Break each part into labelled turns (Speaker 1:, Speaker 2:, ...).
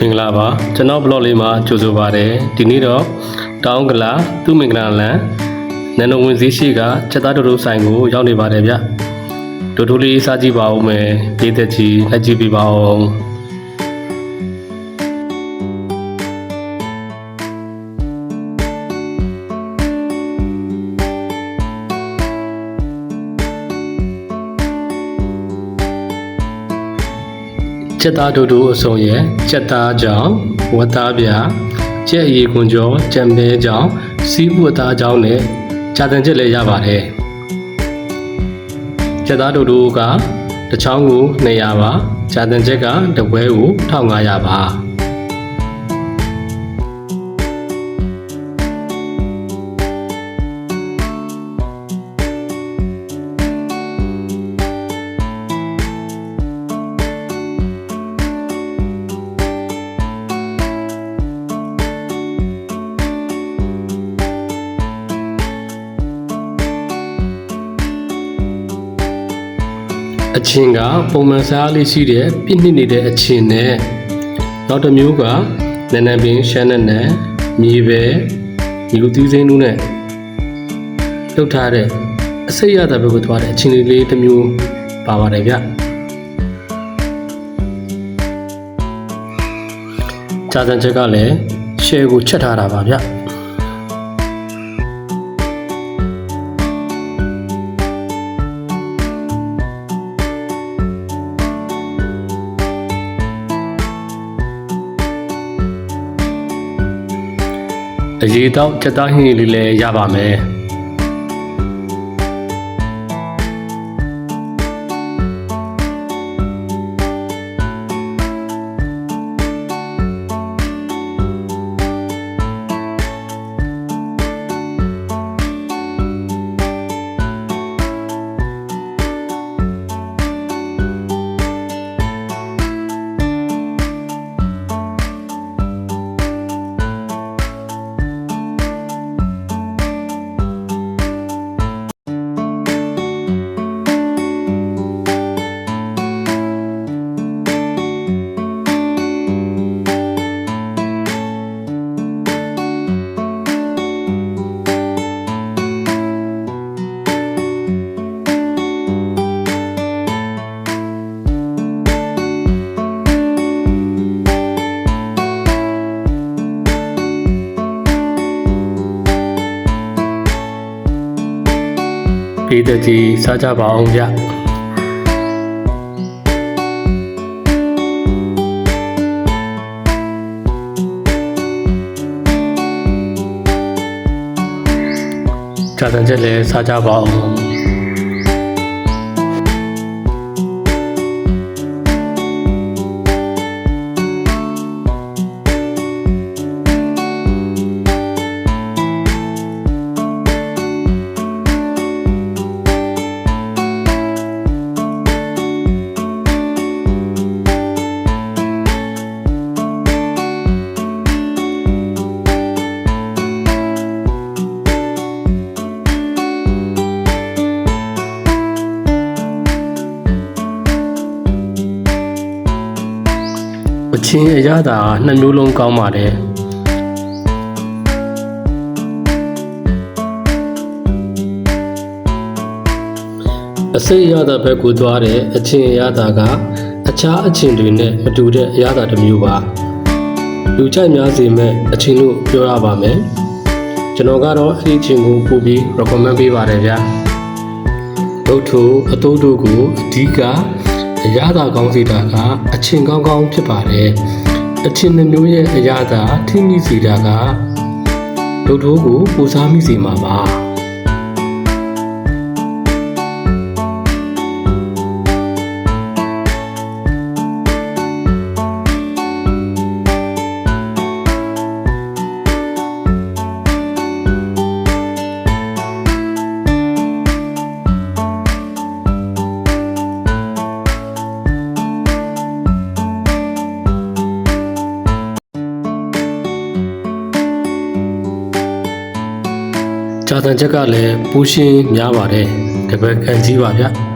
Speaker 1: မင်္ဂလာပါကျွန်တော် blog လေးမှာကြိုဆိုပါရစေဒီနေ့တော့တောင်ကလာသူမင်္ဂလာလန်နန်နိုဝင်စည်းရှိကချက်သားတို့တို့ဆိုင်ကိုရောက်နေပါတယ်ဗျတို့တို့လေးစားကြည့်ပါဦးမယ်ဒေးသက်ကြီးလက်ကြည့်ပြပါဦး ကျက်သားတို့တို့အစုံရဲ့ကျက်သားကြောင့်ဝတ်သားပြကျက်အီခွန်ကျော်ကြံပဲကြောင့်စီးပွတ်သားကြောင့်နဲ့ဂျာတန်ချက်လည်းရပါတယ်ကျက်သားတို့တို့ကတစ်ချောင်းကို200ပါဂျာတန်ချက်ကတပွဲကို1500ပါ အချင်းကပုံမှန်စားလေးရှိတဲ့ပြည့်နှစ်နေတဲ့အချင်းနဲ့နောက်တစ်မျိုးကနနပင်ရှမ်းနဲ့နဲ့မြေပဲဒီလိုသီးစိမ်းတို့နဲ့လှုပ်ထားတဲ့အစိတ်ရတဲ့ဘက်ကိုသွားတဲ့အချင်းလေးလေးတစ်မျိုးပါပါတယ်ဗျဂျာတန်ချက်ကလည်း share ကိုချက်ထားတာပါဗျ အရေးတော့စက်သားဟင်းလေးလည်းရပါမယ် ပြည်သက်ကြီးစားကြပါအောင်ဗျဂျာတန်ချက်လည်းစားကြပါအောင် အချင်းအရသာနှစ်မျိုးလုံးကောင်းပါတယ်အစိတ်အရသာဘက်ကိုသွားတဲ့အချင်းအရသာကအခြားအချင်းတွေနဲ့မတူတဲ့အရသာတစ်မျိုးပါလူကြိုက်များစေမဲ့အချင်းလို့ပြောရပါမယ်ကျွန်တော်ကတော့အဲ့ဒီအချင်းကိုပို့ပြီး recommend ပေးပါတယ်ဗျာဒုတ်ထုအတိုးတို့ကိုအဓိက အရသာကောင်းစေတာကအချင်းကောင်းကောင်းဖြစ်ပါတယ်အချင်းနှမျိုးရဲ့အရသာထိမိစေတာကဒုတ်ထိုးကိုပူစားမိစေမှာပါ ဂျာတန်ချက်ကလည်းပူရှင်းများပါတယ်တပည့်ကန်ကြီးပါဗျ။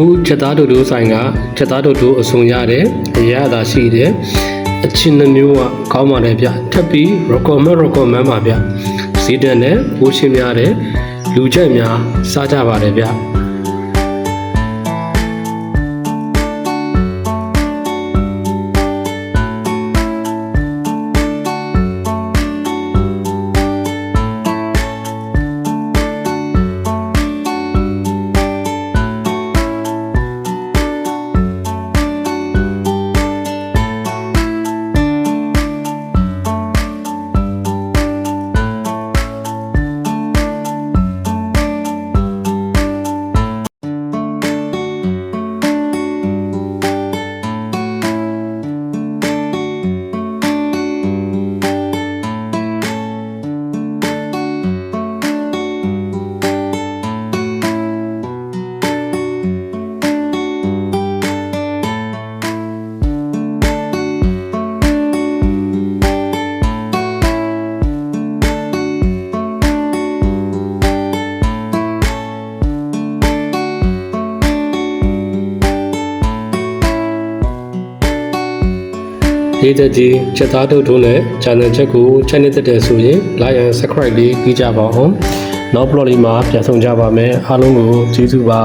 Speaker 1: ခုချက်သားတို့တို့ဆိုင်ကချက်သားတို့တို့အစုံရတယ်အရသာရှိတယ်အချင်းနှမျိုးကကောင်းပါတယ်ဗျထပ်ပြီး recommend recommend ပါဗျဈေးတန်နဲ့ဘိုးရှင်းများတဲ့လူကြိုက်များစားကြပါတယ်ဗျ လေးသက်ကြီးချက်သားတို့တို့နဲ့ channel ချက်ကို channel တက်တဲ့ဆိုရင် like and subscribe လေးပြီးကြပါအောင်နောက် blog လေးမှာပြန်ဆောင်ကြပါမယ်အားလုံးကိုကျေးဇူးပါ